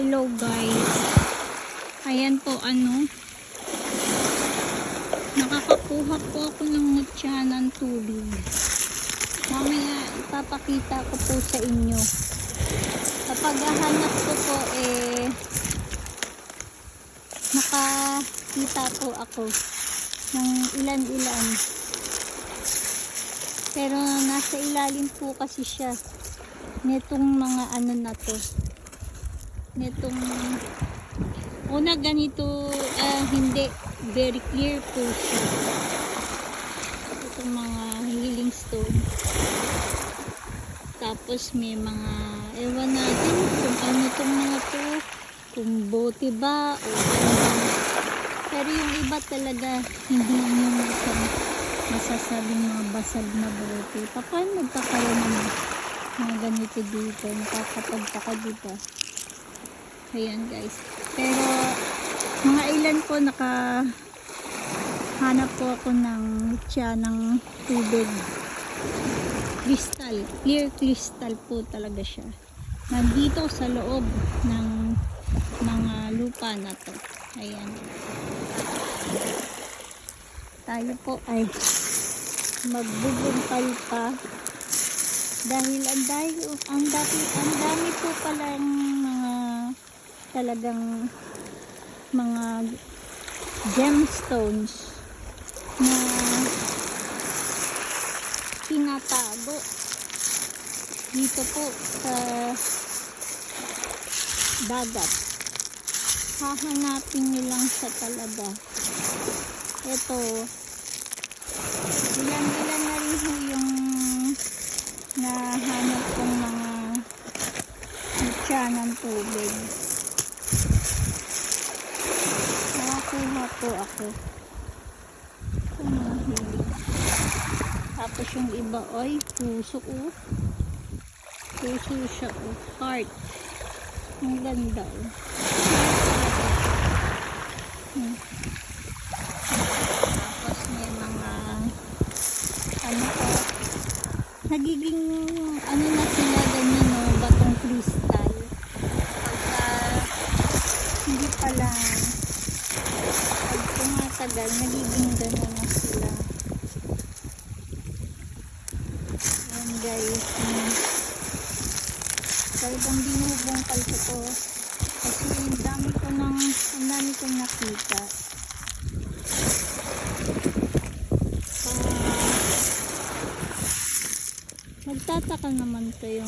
Hello guys. Ayan po ano. Nakakakuha po ako ng mutya ng tubig. Mamaya ipapakita ko po sa inyo. Kapag hahanap ko po eh nakakita po ako ng ilan-ilan. Pero nasa ilalim po kasi siya nitong mga ano na to nitong una ganito ah, hindi. Very clear po siya. Itong mga healing stone. Tapos may mga ewan natin kung ano itong mga to. Kung bote ba o ano. Pero yung iba talaga hindi nyo masa, masasabing mga basag na bote. Paano nagkakaroon ng mga ganito dito? Nakakapagtaka diba ayan guys. Pero mga ilan po naka hanap po ako ng tiya ng tubig. Crystal. Clear crystal po talaga siya. Nandito sa loob ng mga lupa na to. Ayan. Tayo po ay magbubungkal pa. Dahil ang dahil ang dami ang dami po palang talagang mga gemstones na tinatago dito po sa dagat hahanapin nyo lang sa talaga ito ilan ilan na rin ho yung nahanap kong mga mutya ng tubig. Po ako. Tapos yung iba, ay, puso oh. Puso siya oh. Heart. Ang ganda oh. Hmm. Tapos may mga ano po, nagiging ano na sila ganyan no, batong kristal. Pagka hindi pa lang pag tumatagal, nagiging gano'n na sila. Ayan guys. Talagang binubungkal ko to. Kasi ang dami ko ng, ang dami kong nakita. Ah, Nagtataka naman kayo.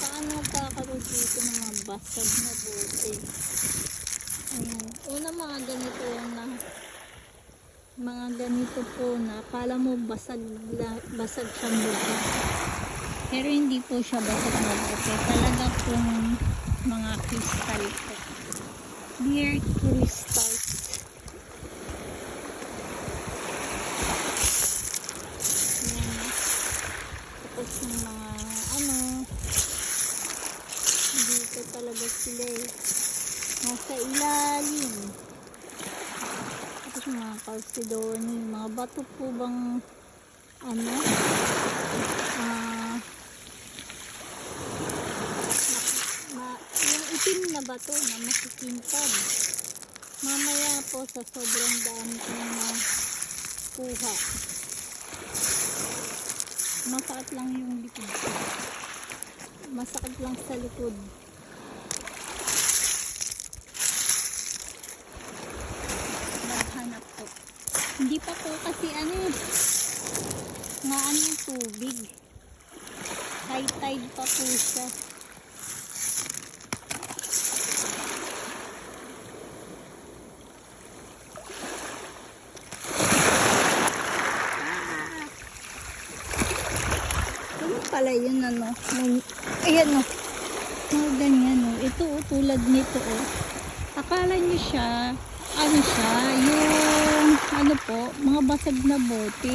Paano kakaroon dito ng mga basag na bote? Ayan. Una mga ganito yan na mga ganito po na akala mo basag, basag siyang bote. Pero hindi po siya basag na bote. Talaga pong mga crystal po. Clear crystals. Ayan. Tapos yung mga ano, dito talaga sila eh. Nasa ilalim. Tapos mga calcedony, mga bato po bang ano, ah, ma, yung itim na bato na makikintab. Mamaya po sa sobrang dami ko na kuha. Masakit lang yung likod ko. Masakit lang sa likod. Naghanap po. Hindi pa po kasi ano eh. Nga ano yung tubig. High tide pa po siya. Ano pala yun ano? May- Ayan o. Mga ganyan o. Ito o, tulad nito o. Akala nyo siya, ano siya, yung ano po, mga basag na bote.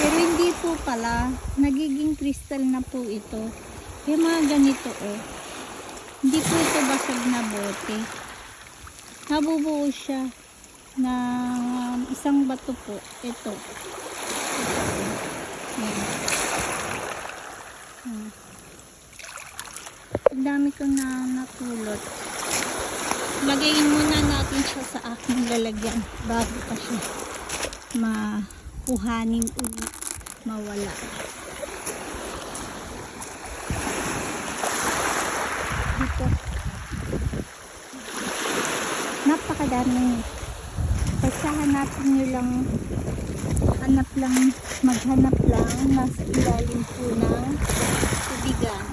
Pero hindi po pala, nagiging crystal na po ito. Yung mga ganito o. Hindi po ito basag na bote. Nabubuo siya ng isang bato po. Ito. Ayan. Hmm. Pag dami ko na napulot. Lagayin muna natin siya sa aking lalagyan bago pa siya makuhanin uli, mawala. Dito. Napakadami. Basta hanapin nyo lang, hanap lang, maghanap lang, nasa ilalim po ng tubigan.